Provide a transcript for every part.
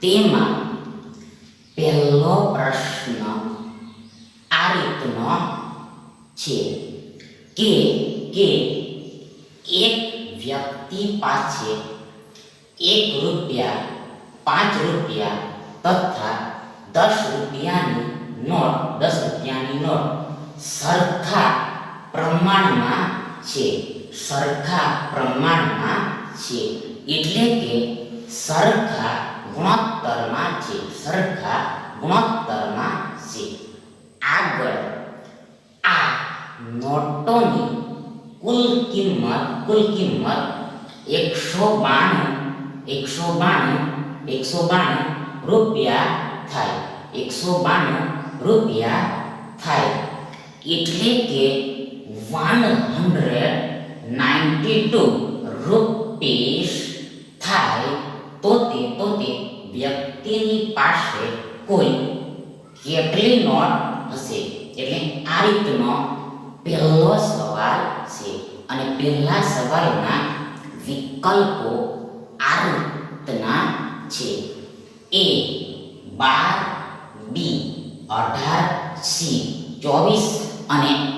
તેમાં પહેલો પ્રશ્ન આ રીતનો છે કે કે એક વ્યક્તિ પાસે એક રૂપિયા પાંચ રૂપિયા તથા દસ રૂપિયાની નોટ દસ રૂપિયાની નોટ સરખા પ્રમાણમાં છે સરખા પ્રમાણમાં છે એટલે કે સરખા ગુણોત્તરમાં છે સરખા ગુણોત્તરમાં છે આગળ, આ નોટોની કુલ કિંમત કુલ કિંમત એકસો બાણું એકસો બાણું એકસો બાણું રૂપિયા થાય. એકસો બાણું રૂપિયા થાય. એટલે કે one hundred ninety two rupees થાય તો તે તો તે વ્યક્તિની પાસે કોઈ કેટલી હશે? એટલે આ રીતનો પહેલો સવાલ છે. અને પહેલા સવાલના વિકલ્પો આ રીતના છે. એ, બાર, બી, અઢાર, સી, ચોવીસ અને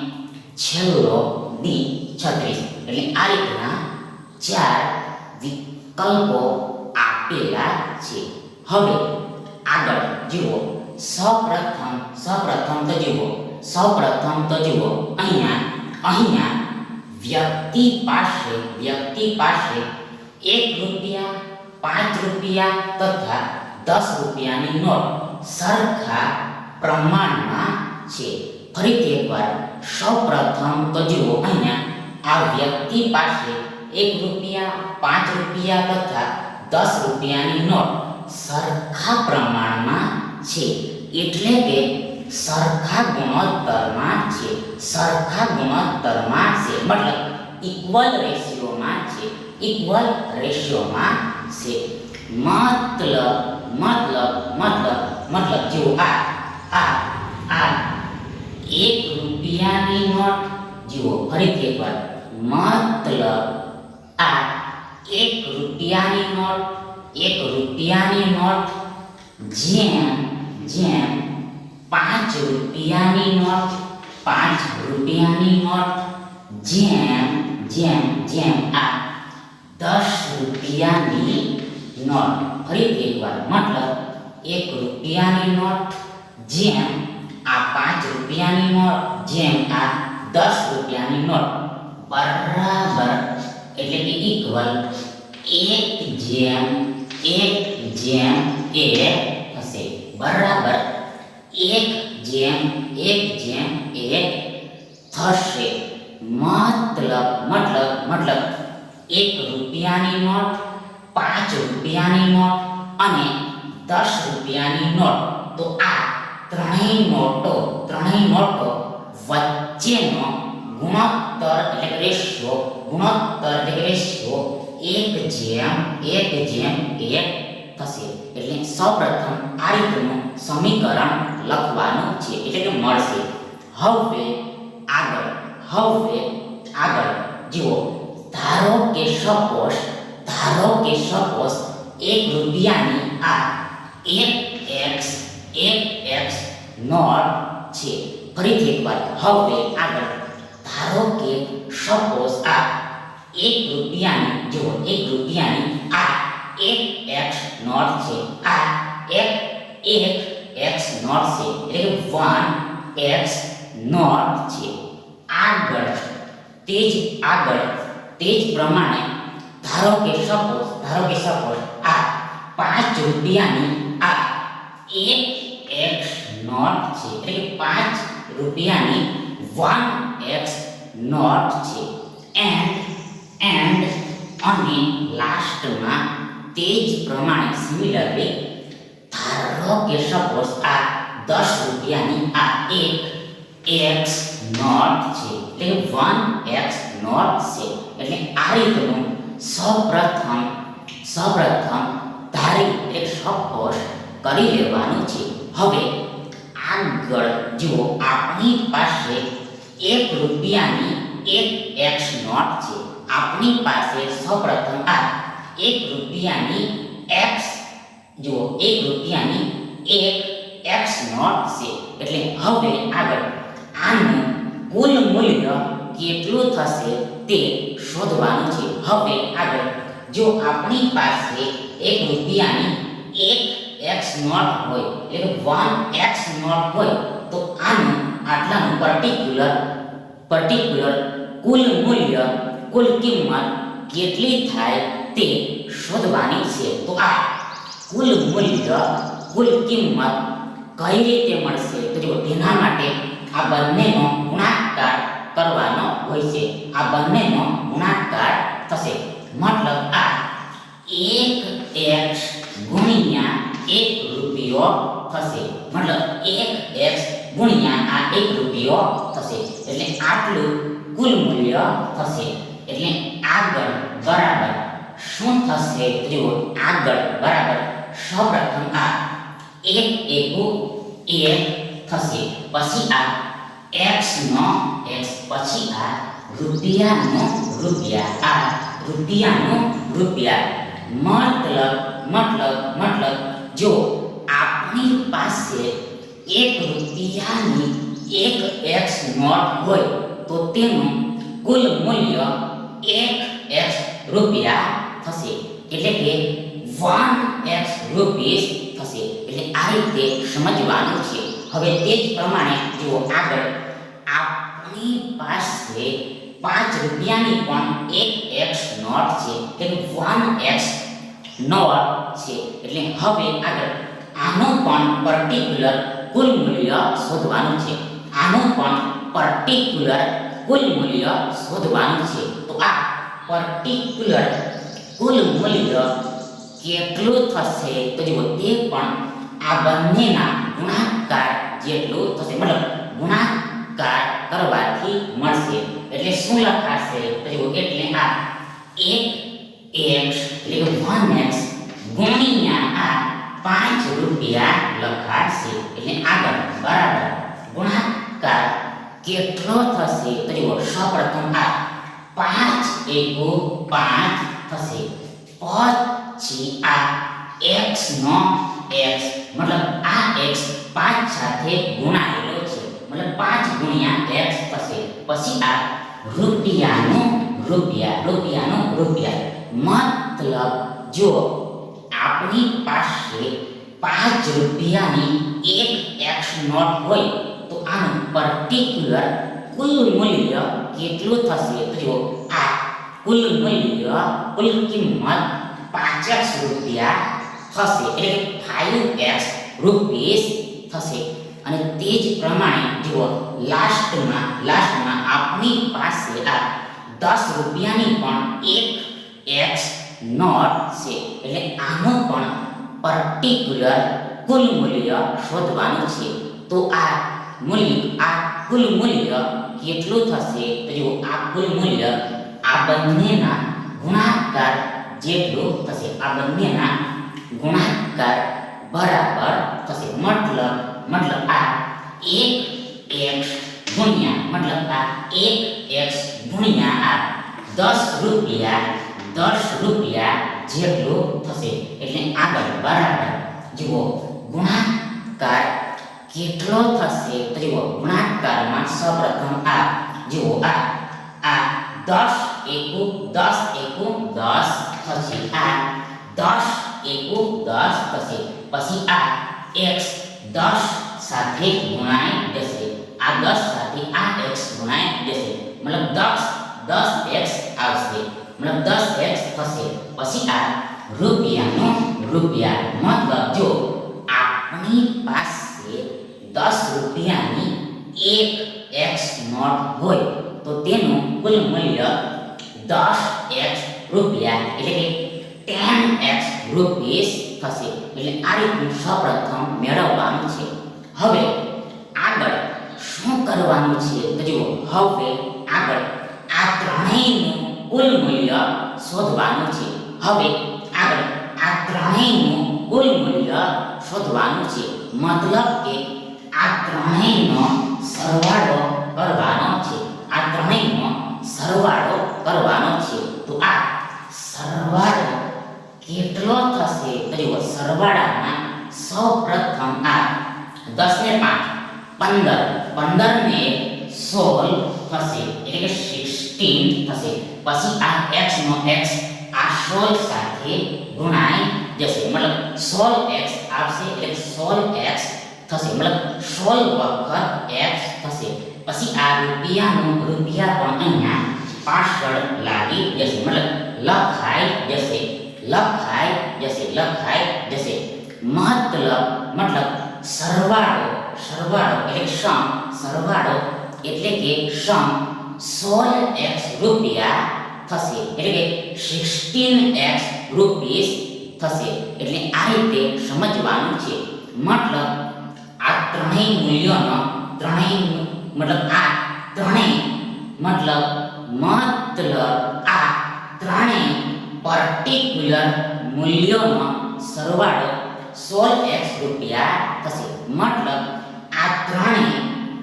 છેલ્લો ડી, છત્રીસ. એટલે આ રીતના ચાર વિકલ્પો આપેલા છે. હવે આગળ જુઓ. સૌપ્રથમ સૌપ્રથમ તો જુઓ. સૌપ્રથમ તો જુઓ. અહીંયા અહીંયા વ્યક્તિ પાસે વ્યક્તિ પાસે એક રૂપિયા, પાંચ રૂપિયા તથા દસ રૂપિયાની નોટ સરખા પ્રમાણમાં છે. ફરીથી એકવાર, સૌપ્રથમ તો જુઓ. અહીંયા આ વ્યક્તિ પાસે એક રૂપિયા, પાંચ રૂપિયા તથા દસ રૂપિયાની નોટ સરખા પ્રમાણમાં છે. એટલે કે સરખા ગુણોત્તરમાં છે. સરખા ગુણોત્તરમાં છે. મતલબ ઇક્વલ રેશિયોમાં છે. ઇક્વલ રેશિયોમાં છે. મતલબ મતલબ મતલબ મતલબ જો આ આ આ એક રૂપિયાની નોટ જુઓ ફરીથી એકવાર. મતલબ આ એક રૂપિયાની નોટ, એક રૂપિયાની નોટ, જેમ જેમ પાંચ રૂપિયાની નોટ, પાંચ રૂપિયાની નોટ, જેમ જેમ જેમ આ દસ રૂપિયાની નોટ. ફરીથી એકવાર, મતલબ એક રૂપિયાની નોટ, જેમ આ પાંચ રૂપિયાની નોટ, જેમ આ દસ રૂપિયાની નોટ. બરાબર. એટલે કે ઇક્વલ એક જેમ એક જેમ એક થશે બરાબર? એક જેમ એક જેમ એક થશે. મતલબ મતલબ મતલબ એક રૂપિયાની નોટ, પાંચ રૂપિયાની નોટ અને દસ રૂપિયાની નોટ. તો આ ત્રણેય નોટો ત્રણેય નોટો વચ્ચેનો ગુણોત્તર એટલે કે રેશિયો. ગુણોત્તર એટલે કે રેશિયો. એક જેમ એક જેમ એક થશે. એટલે સૌપ્રથમ આ રીતનું સમીકરણ લખવાનું છે. એટલે કે મળશે. હવે આગળ હવે આગળ. જુઓ. ધારો કે સપોઝ, ધારો કે સપોઝ એક રૂપિયાની આ એક એક્સ એક એક્સ નોટ છે. ફરીથી એકવાર. હવે આગળ. ધારો કે સપોઝ આ એક રૂપિયાની જુઓ, એક રૂપિયાની આ એક એક્સ નોટ છે, આ એક એક એક્સ નોટ છે, એટલે વન એક્સ નોટ છે. આગળ તે જ આગળ, તે જ પ્રમાણે ધારો કે સપોઝ ધારો કે સપોઝ આ પાંચ રૂપિયાની આ એક એક્સ નોટ છે, એટલે પાંચ રૂપિયાની વન એક્સ નોટ છે એન્ડ એન્ડ અને લાસ્ટમાં તે જ પ્રમાણે સિમિલરલી ધારો કે સપોઝ આ દસ રૂપિયાની આ એક એક્સ નોટ છે એટલે વન એક્સ નોટ છે એટલે આ રીતનું સૌપ્રથમ સૌપ્રથમ ધારી એક સપોઝ કરી લેવાનું છે. હવે આગળ જો આપણી પાસે એક રૂપિયાની એક એક્સ નોટ છે આપણી પાસે સૌપ્રથમ આ એક રૂપિયાની એક્સ જુઓ એક રૂપિયાની એક એક્સ નોટ છે એટલે હવે આગળ આનું કુલ મૂલ્ય કેટલું થશે તે શોધવાનું છે હવે આગળ જો આપણી પાસે એક રૂપિયાની એક એક્સ નોટ હોય એટલે વન એક્સ નોટ હોય તો આનું આટલાનું પર્ટિક્યુલર પર્ટિક્યુલર કુલ મૂલ્ય કુલ કિંમત કેટલી થાય તે શોધવાની છે તો આ કુલ મૂલ્ય કુલ કિંમત કઈ રીતે મળશે તો જો તેના માટે આ બંનેનો ગુણાકાર કરવાનો હોય છે આ બંનેનો ગુણાકાર થશે મતલબ આ એક એક્સ ગુણ્યા એક રૂપિયો થશે મતલબ એક એક્સ ગુણ્યા આ એક રૂપિયો થશે એટલે આટલું કુલ મૂલ્ય થશે એટલે આગળ બરાબર શું થશે જુઓ આગળ બરાબર સૌપ્રથમ આ એક એકુ એક થશે પછી આ એક્સ નો એક્સ પછી આ રૂપિયાનો રૂપિયા આ રૂપિયાનો રૂપિયા મતલબ મતલબ મતલબ જો આપણી પાસે એક રૂપિયાની એક એક્સ નોટ હોય તો તેનું કુલ મૂલ્ય એક એક્સ રૂપિયા થશે. એટલે કે વન એક્સ રૂપીસ થશે. એટલે આ રીતે સમજવાનું છે. હવે તે જ પ્રમાણે જુઓ આગળ. આપણી પાસે પાંચ રૂપિયાની પણ એક એક્સ નોટ છે. એટલે વન એક્સ નોટ છે. એટલે હવે આગળ. આનું પણ પર્ટિક્યુલર કુલ મૂલ્ય શોધવાનું છે. આનું પણ પર્ટિક્યુલર કુલ મૂલ્ય શોધવાનું છે. તો આ પર્ટિક્યુલર કુલ મૂલ્ય કેટલું થશે? તો જુઓ, તે પણ આ બંનેના ગુણાકાર જેટલું થશે. મતલબ ગુણાકાર કરવાથી મળશે. એટલે શું લખાશે? તો જુઓ, એટલે આ એક એક્સ એટલે વન એક્સ ગુણ્યા આ પાંચ રૂપિયા લખાશે એટલે આગળ બરાબર ગુણાકાર કેટલો થશે તો જુઓ સૌપ્રથમ આ પાંચ એકુ પાંચ થશે પછી આ x નો x. મતલબ આ x પાંચ સાથે ગુણાયેલો છે મતલબ પાંચ ગુણ્યા x થશે પછી આ રૂપિયાનો રૂપિયા રૂપિયાનો રૂપિયા મતલબ જો આપણી પાસે પાંચ રૂપિયાની એક એક્સ નોટ હોય તો આનું પર્ટિક્યુલર કુલ મૂલ્ય કેટલું થશે? જુઓ આ કુલ મૂલ્ય કુલ કિંમત પાંચેક રૂપિયા થશે, એટલે ફાઈવ એક્સ રૂપીસ થશે. અને તે જ પ્રમાણે જુઓ લાસ્ટમાં લાસ્ટમાં આપણી પાસે આ દસ રૂપિયાની પણ એક એક્સ નોટ છે એટલે આનું પણ પર્ટિક્યુલર કુલ મૂલ્ય શોધવાનું છે. તો આ મૂલ્ય, આ કુલ મૂલ્ય કેટલું થશે? તો જુઓ, આ કુલ મૂલ્ય આ બંનેના ગુણાકાર જેટલું થશે. આ બંનેના ગુણાકાર બરાબર થશે. મતલબ મતલબ આ એક એક્સ ગુણ્યા, મતલબ આ એક એક્સ ગુણ્યા આ દસ રૂપિયા દસ રૂપિયા જેટલું થશે. એટલે આગળ બરાબર. જુઓ, ગુણાકાર કેટલો થશે? તો જુઓ, ગુણાકારમાં સૌપ્રથમ આ, જુઓ, આ આ દસ એકુ દસ એકુ દસ થશે. આ દસ એકુ દસ થશે. પછી આ એક્સ દસ સાથે ગુણાઈ જશે. આ દસ સાથે આ એક્સ ગુણાઈ જશે. મતલબ દસ દસ એક્સ આવશે. મતલબ દસ એક્સ થશે પછી આ રૂપિયાનો રૂપિયા મતલબ જો આપણી પાસે દસ રૂપિયાની એક એક્સ નોટ હોય તો તેનું કુલ મૂલ્ય દસ એક્સ રૂપિયા એટલે કે ટેન એક્સ રૂપીસ થશે એટલે આ રીતનું સૌપ્રથમ મેળવવાનું છે હવે આગળ શું કરવાનું છે તો જુઓ હવે આગળ આ ત્રણેયનું કુલ મૂલ્ય શોધવાનું છે. હવે આગળ આ ત્રણેયનું કુલ મૂલ્ય શોધવાનું છે. મતલબ કે આ ત્રણેયનો સરવાળો કરવાનો છે. આ ત્રણેયનો સરવાળો કરવાનો છે. તો આ સરવાળો કેટલો થશે? તો જુઓ સરવાળામાં સૌ પ્રથમ આ દસ ને પાંચ, પંદર. પંદર ને સોળ થશે. એટલે કે સિક્સટીન થશે પછી આ એક્સ નો એક્સ આ સોળ સાથે ગુણાઈ જશે મતલબ સોળ એક્સ આવશે એટલે સોળ એક્સ થશે મતલબ સોળ વખત એક્સ થશે પછી આ રૂપિયાનું રૂપિયા પણ અહીંયા પાછળ લાગી જશે મતલબ લખાઈ જશે લખાઈ જશે લખાઈ જશે મતલબ મતલબ સરવાળો સરવાળો એટલે સમ સરવાળો એટલે કે સમ સોળ એક્સ રૂપિયા થશે. એટલે કે સિક્સટીન એક્સ રૂપીસ થશે. એટલે આ રીતે સમજવાનું છે. મતલબ આ ત્રણેય મૂલ્યોનો ત્રણેય મતલબ આ ત્રણેય, મતલબ મતલબ આ ત્રણેય પર્ટિક્યુલર મૂલ્યોનો સરવાળો સોળ એક્સ રૂપિયા થશે. મતલબ આ ત્રણેય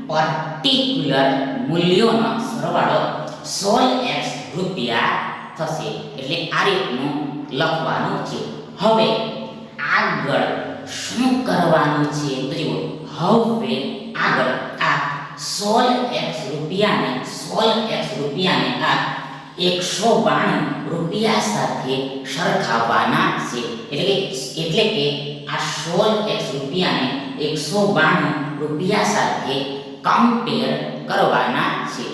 પર્ટિક્યુલર મૂલ્યોનો સરવાળો સોળ એક્સ રૂપિયા થશે. એટલે આ રીતનું લખવાનું છે. હવે આગળ શું કરવાનું છે? તો જુઓ, હવે આગળ આ સોળ એક્સ રૂપિયાને, સોળ એક્સ રૂપિયાને આ એકસો બાણું રૂપિયા સાથે સરખાવવાના છે. એટલે એટલે કે આ સોળ એક્સ રૂપિયાને એકસો બાણું રૂપિયા સાથે કમ્પેર કરવાના છે.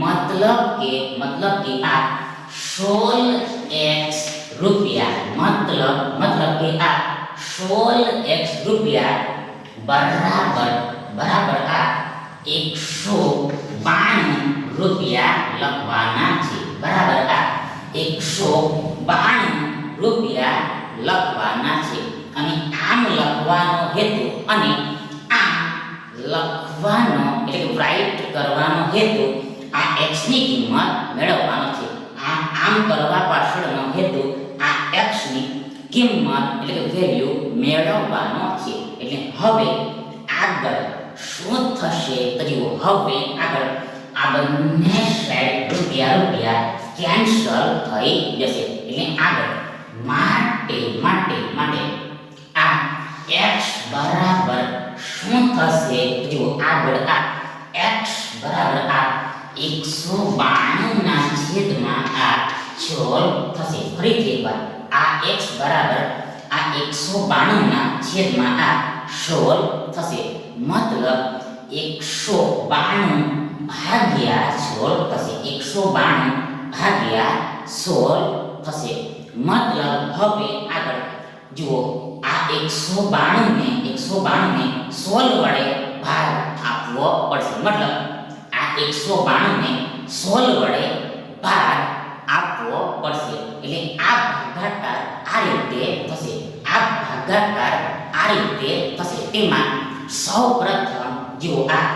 મતલબ કે મતલબ કે આ સોળ એક્સ રૂપિયા, મતલબ મતલબ કે આ સોળ એક્સ રૂપિયા બરાબર બરાબર આ એકસો બાણું રૂપિયા લખવાના છે. બરાબર આ એકસો બાણું રૂપિયા લખવાના છે. અને આમ લખવાનો હેતુ અને લખવાનો એટલે કે રાઈટ કરવાનો હેતુ આ x ની કિંમત મેળવવાનો છે. આ આમ કરવા પાછળનો હેતુ આ x ની કિંમત એટલે કે વેલ્યુ મેળવવાનો છે. એટલે હવે આગળ શું થશે તો જુઓ, હવે આગળ આ બંને સાઈડ રૂપિયા રૂપિયા કેન્સલ થઈ જશે. એટલે આગળ માટે માટે માટે આ x બરાબર શું થશે તો જુઓ આગળ આ x બરાબર આ એકસો બાણું ના છેદમાં આ ચોલ થશે ફરીથી એકવાર આ x બરાબર આ એકસો બાણું ના છેદમાં આ સોળ થશે મતલબ એકસો બાણું ભાગ્યા સોળ થશે એકસો બાણું ભાગ્યા સોળ થશે મતલબ હવે આગળ જુઓ આ એકસો બાણું ને એકસો બાણું ને સોળ વડે ભાગ આપવો પડશે. મતલબ આ એકસો બાણું ને સોળ વડે ભાગ આપવો પડશે. એટલે આ ભાગાકાર આ રીતે થશે. આ ભાગાકાર આ રીતે થશે. તેમાં સૌ પ્રથમ જુઓ આ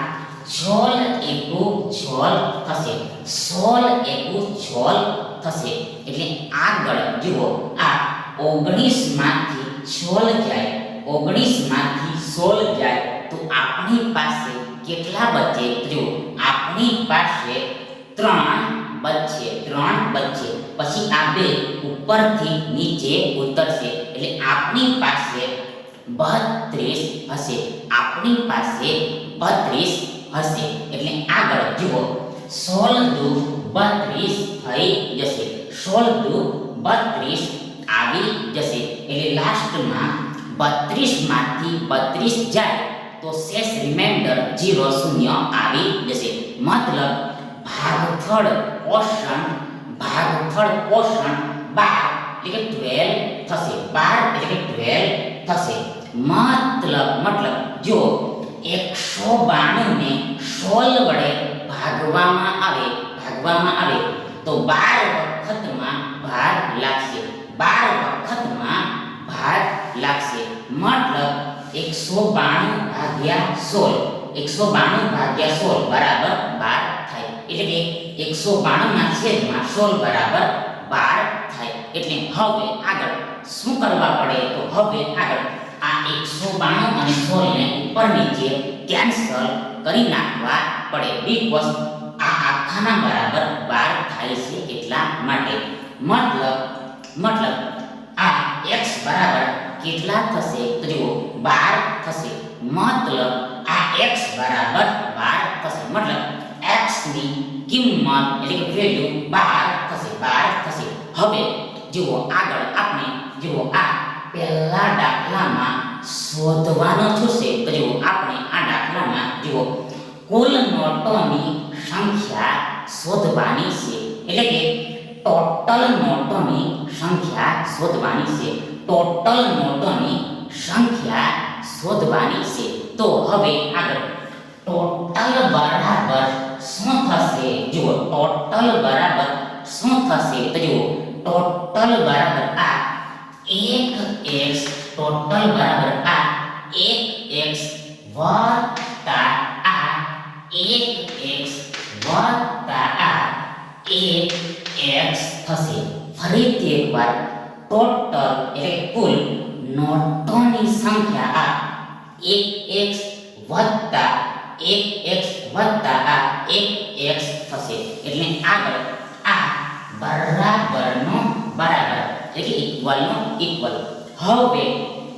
છોલ એકુ છોલ થશે. સોલ એકુ છોલ થશે. એટલે આગળ જુઓ આ ઓગણીસમાંથી છોલ જાય, ઓગણીસમાંથી સોળ જાય, તો આપણી પાસે કેટલા બચે? જુઓ આપણી પાસે ત્રણ બચે ત્રણ બચે, પછી આ બે ઉપરથી નીચે ઉતરશે, એટલે આપણી પાસે બત્રીસ હશે, આપણી પાસે બત્રીસ હશે, એટલે આગળ જુઓ, સોળ દુ બત્રીસ થઈ જશે, સોળ દુ બત્રીસ આવી જશે એટલે લાસ્ટમાં બત્રીસમાંથી બત્રીસ જાય તો શેષ રિમાઇન્ડર જીરો શૂન્ય આવી જશે મતલબ ભાગફળ પોષણ ભાગફળ પોષણ બાર એટલે કે ટ્વેલ્વ થશે બાર એટલે કે ટ્વેલ્વ થશે મતલબ મતલબ જો એકસો બાણું ને સોળ વડે ભાગવામાં આવે ભાગવામાં આવે તો બાર વખતમાં ભાર લાગશે બાર વખતમાં ભાર લાગશે. મતલબ એકસો બાણું ભાગ્યા સોળ. એકસો બાણું ભાગ્યા સોળ બરાબર બાર થાય. એટલે કે એકસો બાણુંના છેદમાં સોળ બરાબર બાર થાય. એટલે હવે આગળ શું કરવા પડે તો હવે આગળ આ એકસો બાણું અને સોળને ઉપર નીચે કેન્સલ કરી નાખવા પડે. બીકોઝ આ આખાના બરાબર બાર થાય છે એટલા માટે. મતલબ મતલબ આ x બરાબર કેટલા થશે? તો જુઓ 12 થશે. મતલબ આ x બરાબર 12 થશે. મતલબ x ની કિંમત, એટલે કે વેલ્યુ 12 થશે 12 થશે. હવે જુઓ, આગળ આપણે, જુઓ, આ પહેલા દાખલામાં શોધવાનો થશે. તો જુઓ, આપણે આ દાખલામાં, જુઓ, કુલ નોટોની સંખ્યા શોધવાની છે. એટલે કે ટોટલ નોટોની સંખ્યા શોધવાની છે ટોટલ નોટોની સંખ્યા શોધવાની છે તો હવે આગળ ટોટલ બરાબર શું થશે જુઓ ટોટલ બરાબર શું થશે તો જુઓ ટોટલ બરાબર આ એક x ટોટલ બરાબર આ એક x વત્તા આ એક x વત્તા આ એક x થશે ફરીથી એકવાર ટોટલ એટલે કુલ નોટોની સંખ્યા આ એક x વત્તા એક x વત્તા આ એક x થશે. એટલે આગળ આ બરાબરનો બરાબર એટલે ઇક્વલનો ઇક્વલ હવે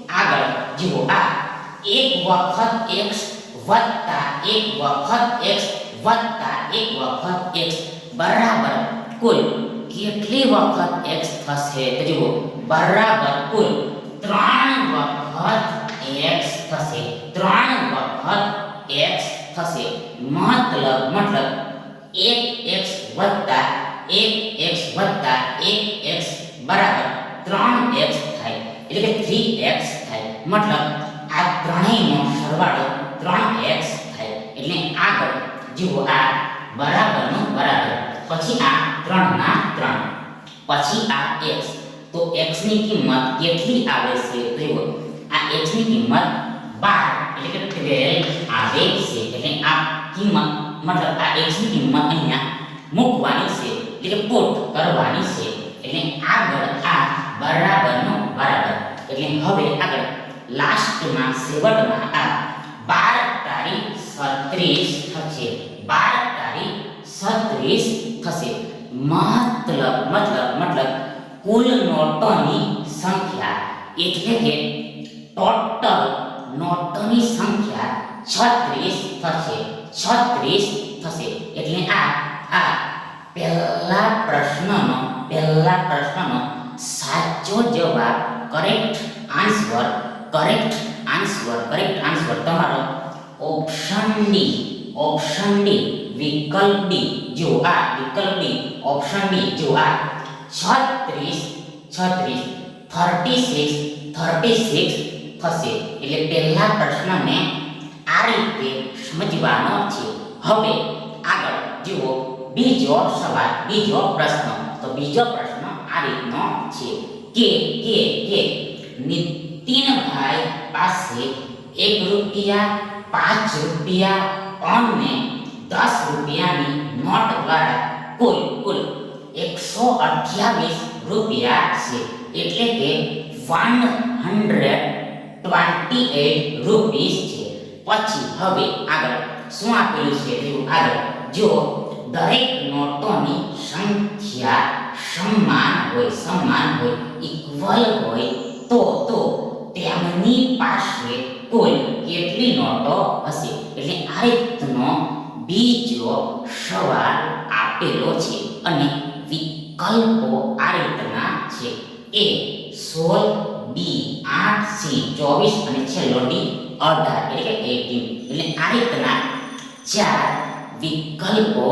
આગળ જુઓ આ એક વખત x વત્તા એક વખત x વત્તા એક વખત x બરાબર કુલ કેટલી વખત x થશે તો જુઓ બરાબર કુલ ત્રણ વખત x થશે ત્રણ વખત x થશે મતલબ મતલબ એક x વત્તા એક x વત્તા એક x બરાબર ત્રણ x થાય એટલે કે થ્રી x થાય મતલબ આ ત્રણેયનો સરવાળો ત્રણ x થાય એટલે આગળ જુઓ આ બરાબરનો બરાબર પછી આ ત્રણના ત્રણ. પછી આ x. તો x ની કિંમત કેટલી આવે છે? તો જુઓ. આ x ની કિંમત 12 એટલે કે 12 આવે છે. એટલે આ કિંમત, મતલબ આ x ની કિંમત અહીંયા મૂકવાની છે. એટલે કે પુટ કરવાની છે. એટલે આગળ આ બરાબરનો બરાબર. એટલે હવે આગળ લાસ્ટમાં સેવટમાં આ 12 તારીખ 36 થશે. 12 તારીખ 36 થશે. મતલબ મતલબ મતલબ, કુલ નોટોની સંખ્યા એટલે કે ટોટલ નોટોની સંખ્યા 36 થશે 36 થશે. એટલે આ આ પહેલા પ્રશ્નનો પહેલા પ્રશ્નનો સાચો જવાબ correct answer correct answer correct answer તમારો ઓપ્શન ડી ઓપ્શન ડી વિકલ્પ ડી જો આ વિકલ્પ ડી ઓપ્શન ડી જો આ 36 36 36 36 થશે. એટલે પહેલા પ્રશ્નને આ રીતે સમજવાનો છે. હવે આગળ જુઓ, બીજો સવાલ, બીજો પ્રશ્ન. તો બીજો પ્રશ્ન આ રીતનો છે કે કે કે નીતિનભાઈ પાસે એક રૂપિયા, પાંચ રૂપિયા અને દસ રૂપિયાની નોટ દ્વારા કુલ કુલ એકસો અઠ્યાવીસ રૂપિયા છે. એટલે કે one hundred twenty eight rupees છે. પછી હવે આગળ. શું આપેલું છે? તેવું આગળ. જો દરેક નોટોની સંખ્યા સમાન હોય સમાન હોય ઇક્વલ હોય, તો તો તેમની પાસે કુલ કેટલી નોટો હશે? એટલે આ રીતનો બીજો સવાલ આપેલો છે અને વિકલ્પો આ રીતના છે. એ સોળ, બી, આઠ, સી, ચોવીસ અને છેલ્લો ડી અઢાર, એટલે કે એટીન. એટલે આ રીતના ચાર વિકલ્પો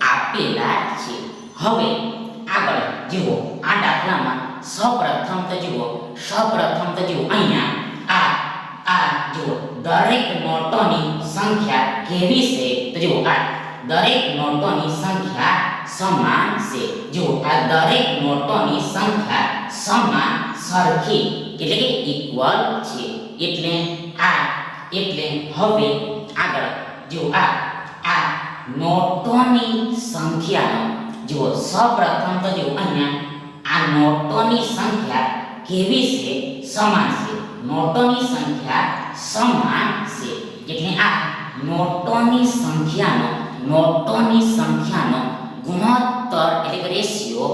આપેલા છે. હવે આગળ જુઓ, આ દાખલામાં સૌપ્રથમ તો જુઓ, સૌપ્રથમ તો જુઓ, અહીંયા આ આ જુઓ. દરેક નોટોની સંખ્યા કેવી છે? તો જુઓ, આ દરેક નોટોની સંખ્યા સમાન છે. જુઓ, આ દરેક નોટોની સંખ્યા સમાન સરખી એટલે કે ઇક્વલ છે. એટલે આ, એટલે હવે આગળ જો આ આ નોટોની સંખ્યાનો, જુઓ, સૌપ્રથમ તો જુઓ, અહીંયા આ નોટોની સંખ્યા કેવી છે? સમાન છે. નોટોની સંખ્યા સમાન છે. એટલે આ નોટોની સંખ્યાનો નોટોની સંખ્યાનો ગુણોત્તર એટલે કે રેશિયો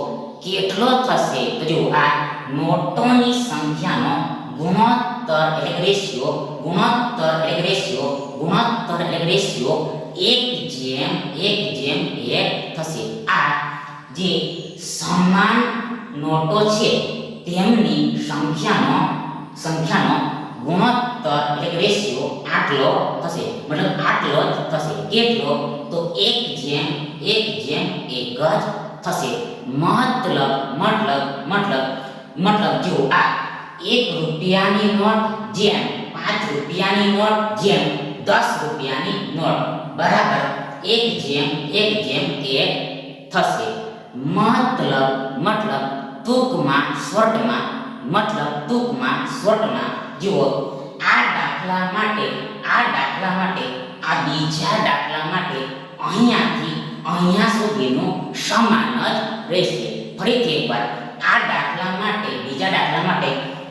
કેટલો થશે? તો જો આ નોટોની સંખ્યાનો ગુણોત્તર એટલે કે રેશિયો ગુણોત્તર એટલે કે રેશિયો ગુણોત્તર એટલે કે રેશિયો એક જેમ એક જેમ એક થશે. આ જે સમાન નોટો છે, તેમની સંખ્યાનો સંખ્યાનો ગુણોત્તર એટલે કે રેશિયો આટલો થશે મતલબ આટલો જ થશે કેટલો તો એક જેમ એક જેમ એક જ થશે મતલબ મતલબ મતલબ મતલબ જો આ એક રૂપિયાની નોટ જેમ પાંચ રૂપિયાની નોટ જેમ દસ રૂપિયાની નોટ બરાબર એક જેમ એક જેમ એક થશે મતલબ મતલબ ટૂંકમાં શોર્ટમાં મતલબ ટૂંકમાં શોર્ટમાં જુઓ, આ દાખલા માટે, આ દાખલા માટે, આ બીજા દાખલા માટે અહીંયાથી અહીંયા સુધીનો સમાન જ રહેશે. ફરીથી એકવાર, આ દાખલા માટે, બીજા દાખલા માટે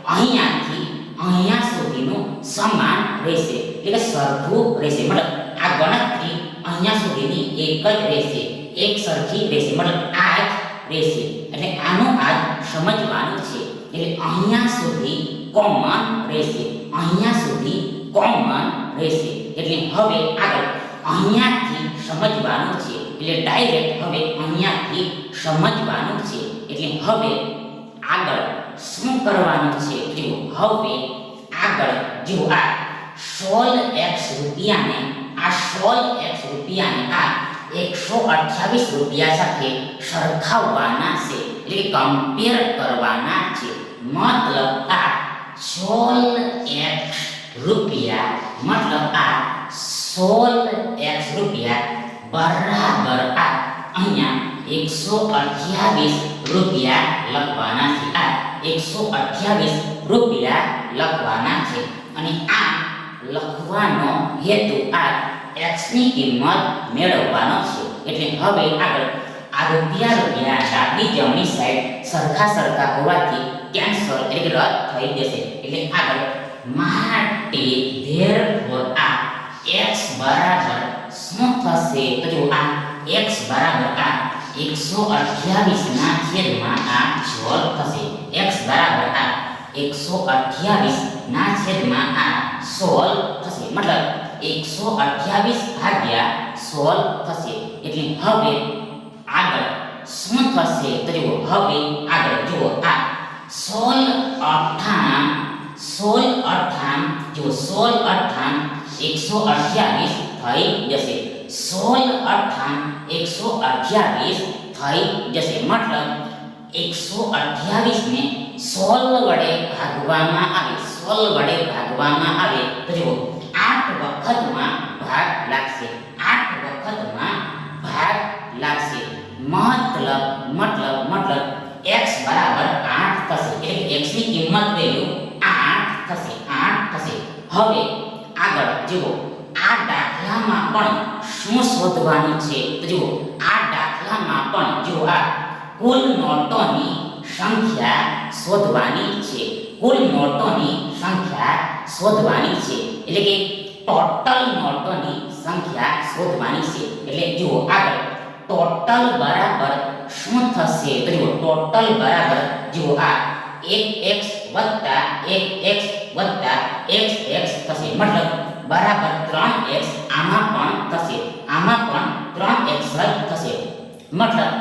અહીંયાથી અહીંયા સુધીનો સમાન રહેશે. એટલે સરખું રહેશે. મતલબ, આ ગણતરી અહીંયા સુધીની એક જ રહેશે. એક સરખી રહેશે. મતલબ, આ જ રહેશે. એટલે આનું આ સમજવાનું છે. એટલે અહીંયા સુધી કોમન રહેશે. અહીંયા સુધી કોમન રહેશે. એટલે હવે આગળ અહીંયાથી સમજવાનું છે. એટલે ડાયરેક્ટ હવે અહીંયાથી સમજવાનું છે. એટલે હવે આગળ શું કરવાનું છે? જુઓ હવે આગળ જુઓ આ સોળ એક્સ રૂપિયાને, આ સોળ એક્સ રૂપિયાને આ એકસો અઠ્યાવીસ રૂપિયા સાથે સરખાવવાના છે. એટલે કમ્પેર કરવાના છે. મતલબ આ સોળ એક્સ રૂપિયા, મતલબ આ સોળ એક્સ રૂપિયા બરાબર આ. અહીંયા એકસો અઠ્યાવીસ રૂપિયા લખવાના છે. આ એકસો અઠ્યાવીસ રૂપિયા લખવાના છે. અને આ લખવાનો હેતુ આ x કિંમત મેળવવાનો છે. એટલે હવે આગળ. આ રૂપિયા રૂપિયા ડાબી જમણી સાઈડ સરખા સરખા હોવાથી કેન્સલ એટલે કે રદ થઈ જશે. એટલે આગળ માટે, ધેરફોર આ x બરાબર શું થશે? તો જો આ x બરાબર આ 128 ના છેદમાં આ 16 થશે. X બરાબર આ 128 ના છેદમાં આ 16 થશે. મતલબ 128 ભાગ્યા 16 થશે. એટલે હવે આગળ શું થશે? તો જુઓ, હવે આગળ જુઓ, આ 16 અઠાણ 16 અઠાણ જો 16 અઠાણ 128 થઈ જશે 16 અઠાણ 128 થઈ જશે મતલબ 128 ને 16 વડે ભાગવામાં આવે 16 વડે ભાગવામાં આવે તો જુઓ કિંમત વેલ્યુ 8 થશે 8 થશે. હવે આગળ જુઓ, આ દાખલામાં પણ શું શોધવાનું છે? તો જુઓ, આ દાખલામાં પણ જુઓ, આ કુલ નોટોની સંખ્યા શોધવાની છે. કુલ નોટોની સંખ્યા શોધવાની છે. એટલે કે ટોટલ નોટોની સંખ્યા શોધવાની છે. એટલે જુઓ, આગળ. ટોટલ બરાબર શું થશે? તો જુઓ, ટોટલ બરાબર, જુઓ, આ 1x 1x 1x થશે મતલબ બરાબર 3x આમાં પણ થશે આમાં પણ 3x જ થશે મતલબ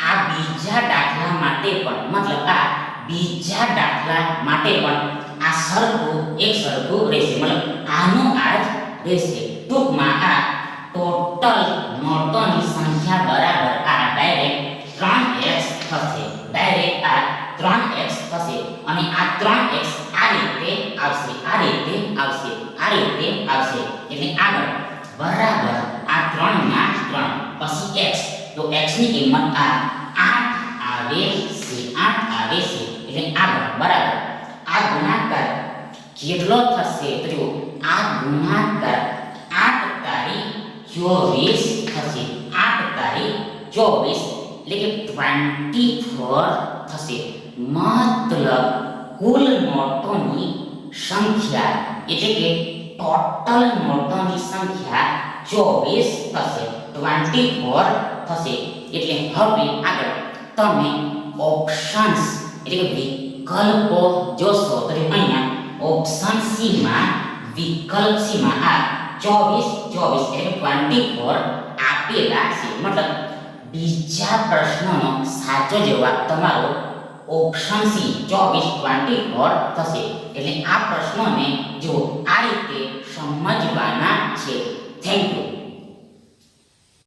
આ બીજા દાખલા માટે પણ મતલબ આ બીજા દાખલા માટે પણ આ સરખું એક સરખું રહેશે મતલબ આનું આ જ રહેશે ટૂંકમાં આ ટોટલ નોટોની સંખ્યા બરાબર આ ડાયરેક્ટ 3x થશે ડાયરેક્ટ આ 3x થશે અને આ 3x આ રીતે આવશે, આ રીતે આવશે, આ રીતે આવશે. એટલે આગળ, બરાબર આ 3 ના 3 પછી x. તો x ની કિંમત આ 8 આવે છે 8 આવે છે. એટલે આગળ, બરાબર. આ ગુણાકાર કેટલો થશે તો જુઓ, આ ગુણાકાર આઠ તારીખ ચોવીસ થશે. આઠ તારીખ ચોવીસ, એટલે કે ટ્વેન્ટી ફોર થશે. મતલબ કુલ નોટોની સંખ્યા, એટલે કે ટોટલ નોટોની સંખ્યા ચોવીસ થશે ટ્વેન્ટી ફોર થશે. એટલે હવે આગળ તમે ઓપ્શન્સ એટલે કે વિકલ્પો જોશો, તો અહીંયા ઓપ્શન સીમાં, વિકલ્પ સીમાં આ ચોવીસ ચોવીસ, એટલે ટ્વેન્ટી ફોર આપેલા છે. મતલબ બીજા પ્રશ્નનો સાચો જવાબ તમારો ઓપ્શન સી ચોવીસ ટ્વેન્ટી ફોર થશે. એટલે આ પ્રશ્નોને જો આ રીતે સમજવાના છે. Thank you